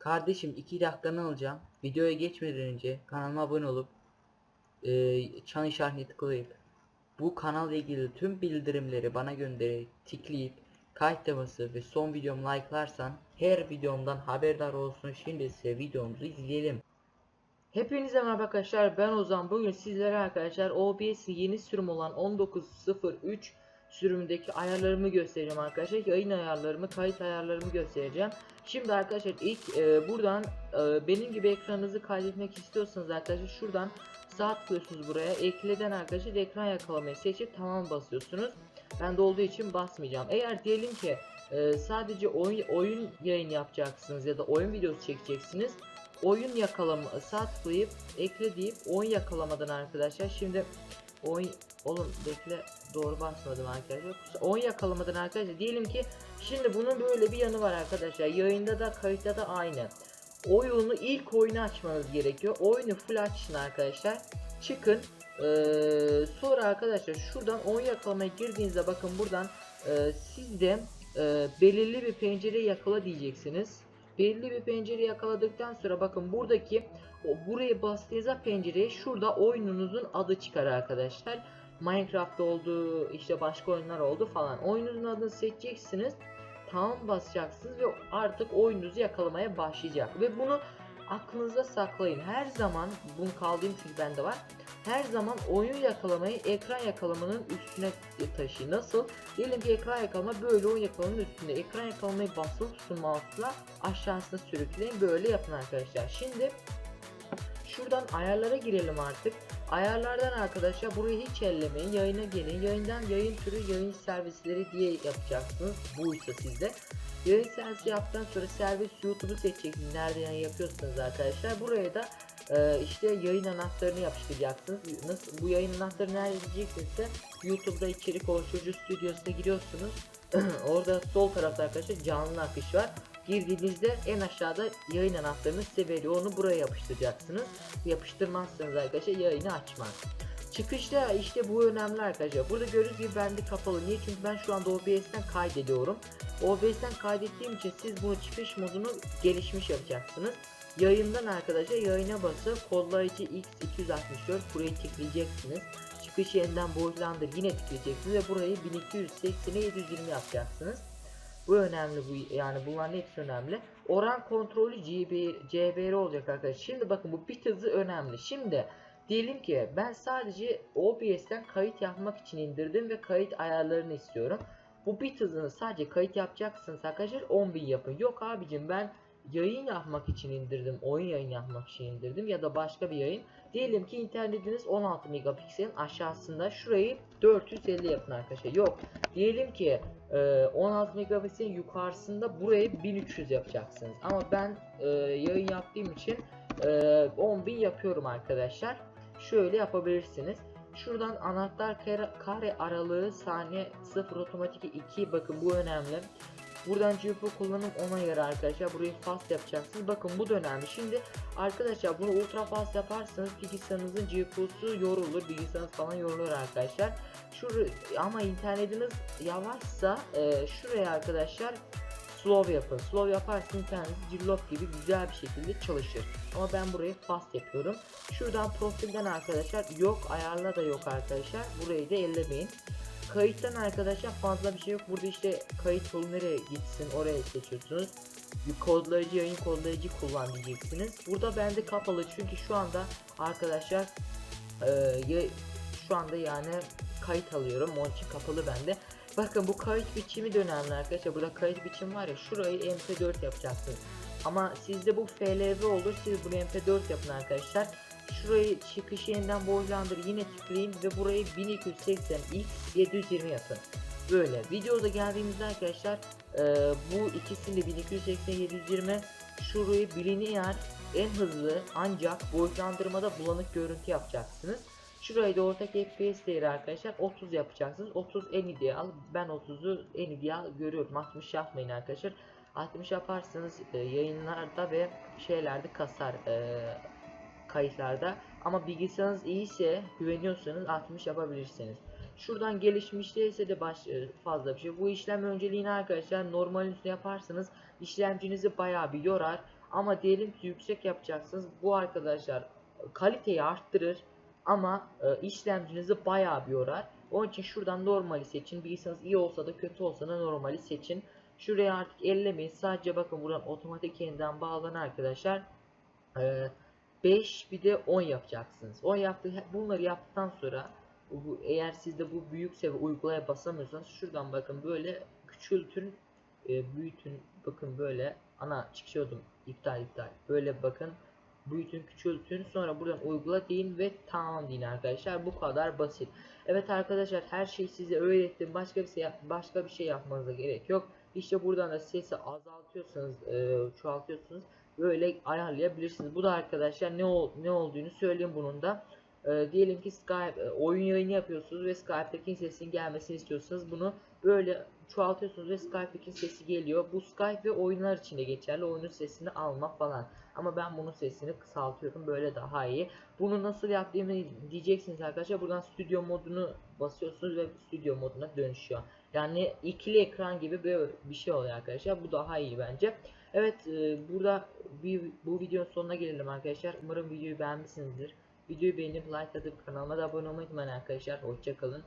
Kardeşim 2 dakikanı alacağım. Videoya geçmeden önce kanalıma abone olup e, çan işaretini tıklayıp bu kanalla ilgili tüm bildirimleri bana gönderip tıklayıp kayıt ve son videomu like'larsan her videomdan haberdar olsun. Şimdi size videomuzu izleyelim. Hepinize merhaba arkadaşlar ben Ozan bugün sizlere arkadaşlar OBS'in yeni sürüm olan 19.03 sürümündeki ayarlarımı göstereceğim arkadaşlar. Yayın ayarlarımı kayıt ayarlarımı göstereceğim. Şimdi arkadaşlar ilk e, buradan e, benim gibi ekranınızı kaydetmek istiyorsanız arkadaşlar şuradan sağ tıklıyorsunuz buraya. Ekleden arkadaşlar ekran yakalamayı seçip tamam basıyorsunuz. Ben de olduğu için basmayacağım. Eğer diyelim ki e, sadece oyun, oyun yayın yapacaksınız ya da oyun videosu çekeceksiniz. Oyun yakalama sağ tıklayıp ekle deyip oyun yakalamadan arkadaşlar şimdi oyun oğlum bekle doğru basmadım arkadaşlar. Oyun yakalamadan arkadaşlar. Diyelim ki şimdi bunun böyle bir yanı var arkadaşlar. Yayında da kayıtta da aynı. Oyunu ilk oyunu açmanız gerekiyor. Oyunu full açın arkadaşlar. Çıkın. Ee, sonra arkadaşlar şuradan oyun yakalamaya girdiğinizde bakın buradan e, sizde e, belirli bir pencere yakala diyeceksiniz belirli bir pencere yakaladıktan sonra bakın buradaki o buraya bastığınızda pencereye şurada oyununuzun adı çıkar arkadaşlar. Minecraft oldu işte başka oyunlar oldu falan. Oyununuzun adını seçeceksiniz. Tamam basacaksınız ve artık oyununuzu yakalamaya başlayacak. Ve bunu aklınızda saklayın. Her zaman bunu kaldığım çünkü bende var. Her zaman oyun yakalamayı ekran yakalamanın üstüne taşıyın. Nasıl? Diyelim ki ekran yakalama böyle oyun yakalamanın üstünde. Ekran yakalamayı basılı tutun mouse'la aşağısına sürükleyin. Böyle yapın arkadaşlar. Şimdi şuradan ayarlara girelim artık. Ayarlardan arkadaşlar burayı hiç ellemeyin. Yayına gelin. Yayından yayın türü yayın servisleri diye yapacaksınız. Buysa sizde. Yayın servisi yaptıktan sonra servis YouTube'u seçeceksiniz. Nerede yayın yapıyorsanız arkadaşlar. Buraya da e, işte yayın anahtarını yapıştıracaksınız. Nasıl bu yayın anahtarı nerede diyeceksiniz ise YouTube'da içerik oluşturucu stüdyosuna giriyorsunuz. Orada sol tarafta arkadaşlar canlı akış var. Girdiğinizde en aşağıda yayın anahtarını size veriyor. Onu buraya yapıştıracaksınız. Yapıştırmazsanız arkadaşlar yayını açmaz. Çıkışta işte bu önemli arkadaşlar. Burada gördüğünüz gibi bende kapalı. Niye? Çünkü ben şu anda OBS'ten kaydediyorum. OBS'ten kaydettiğim için siz bunu çıkış modunu gelişmiş yapacaksınız. Yayından arkadaşlar yayına basıp kodlayıcı X264 burayı tıklayacaksınız. Çıkış yeniden boyutlandır yine tıklayacaksınız ve burayı 1280'e 720 yapacaksınız. Bu önemli bu yani bunların hepsi önemli. Oran kontrolü GB, CBR olacak arkadaşlar. Şimdi bakın bu bit hızı önemli. Şimdi diyelim ki ben sadece OBS'ten kayıt yapmak için indirdim ve kayıt ayarlarını istiyorum. Bu bit hızını sadece kayıt yapacaksınız arkadaşlar 10.000 yapın. Yok abicim ben yayın yapmak için indirdim. Oyun yayın yapmak için indirdim ya da başka bir yayın. Diyelim ki internetiniz 16 megapikselin aşağısında şurayı 450 yapın arkadaşlar. Yok. Diyelim ki e, 16 megapikselin yukarısında burayı 1300 yapacaksınız. Ama ben e, yayın yaptığım için e, 10.000 yapıyorum arkadaşlar. Şöyle yapabilirsiniz. Şuradan anahtar kare, kare aralığı saniye 0 otomatik 2 bakın bu önemli. Buradan GPU kullanım ona göre arkadaşlar. Burayı fast yapacaksınız. Bakın bu da önemli. Şimdi arkadaşlar bunu ultra fast yaparsanız bilgisayarınızın GPU'su yorulur. Bilgisayarınız falan yorulur arkadaşlar. Şur ama internetiniz yavaşsa e, şuraya arkadaşlar slow yapın. Slow yaparsanız internetiniz cillop gibi güzel bir şekilde çalışır. Ama ben burayı fast yapıyorum. Şuradan profilden arkadaşlar yok ayarla da yok arkadaşlar. Burayı da ellemeyin. Kayıttan arkadaşlar fazla bir şey yok. Burada işte kayıt yolu nereye gitsin oraya seçiyorsunuz. Bir kodlayıcı yayın kodlayıcı kullan. Burada bende kapalı çünkü şu anda arkadaşlar e, şu anda yani kayıt alıyorum. Onun kapalı bende. Bakın bu kayıt biçimi önemli arkadaşlar. Burada kayıt biçim var ya şurayı MP4 yapacaksınız. Ama sizde bu FLV olur. Siz bunu MP4 yapın arkadaşlar. Şurayı çıkış yeniden boylandır yine tıklayın ve burayı 1280 x 720 yapın. Böyle videoda geldiğimizde arkadaşlar e, bu ikisini 1280 720 şurayı bilineer en hızlı ancak boyutlandırmada bulanık görüntü yapacaksınız. Şurayı da ortak FPS değeri arkadaşlar 30 yapacaksınız. 30 en ideal. Ben 30'u en ideal görüyorum. 60 yapmayın arkadaşlar. 60 yaparsanız e, yayınlarda ve şeylerde kasar. E, kayıtlarda ama bilgisayarınız iyiyse güveniyorsanız 60 yapabilirsiniz. Şuradan gelişmiş değilse de baş, fazla bir şey. Bu işlem önceliğini arkadaşlar normal üstüne yaparsanız işlemcinizi bayağı bir yorar. Ama diyelim ki yüksek yapacaksınız. Bu arkadaşlar kaliteyi arttırır ama e, işlemcinizi bayağı bir yorar. Onun için şuradan normali seçin. Bilgisayarınız iyi olsa da kötü olsa da normali seçin. Şuraya artık ellemeyin. Sadece bakın buradan otomatik yeniden bağlan arkadaşlar. Ee, 5 bir de 10 yapacaksınız. 10 yaptı bunları yaptıktan sonra bu, eğer sizde bu büyükse ve uygulaya basamıyorsanız şuradan bakın böyle küçültün e, büyütün bakın böyle ana çıkıyordum iptal iptal böyle bakın büyütün küçültün sonra buradan uygula deyin ve tamam deyin arkadaşlar. Bu kadar basit. Evet arkadaşlar her şeyi size öğrettim. Başka bir şey başka bir şey yapmanıza gerek yok. İşte buradan da sesi azaltıyorsanız e, çoğaltıyorsunuz böyle ayarlayabilirsiniz. Bu da arkadaşlar ne ol, ne olduğunu söyleyeyim bunun da. E, diyelim ki Skype e, oyun yayını yapıyorsunuz ve Skype'daki sesin gelmesini istiyorsanız bunu böyle çoğaltıyorsunuz ve Skype'daki sesi geliyor. Bu Skype ve oyunlar için de geçerli. Oyunun sesini alma falan. Ama ben bunun sesini kısaltıyorum. Böyle daha iyi. Bunu nasıl yaptığımı diyeceksiniz arkadaşlar. Buradan stüdyo modunu basıyorsunuz ve stüdyo moduna dönüşüyor. Yani ikili ekran gibi bir şey oluyor arkadaşlar. Bu daha iyi bence. Evet e, burada bir, bu videonun sonuna gelelim arkadaşlar. Umarım videoyu beğenmişsinizdir. Videoyu beğenip like atıp kanalıma da abone olmayı unutmayın arkadaşlar. Hoşçakalın.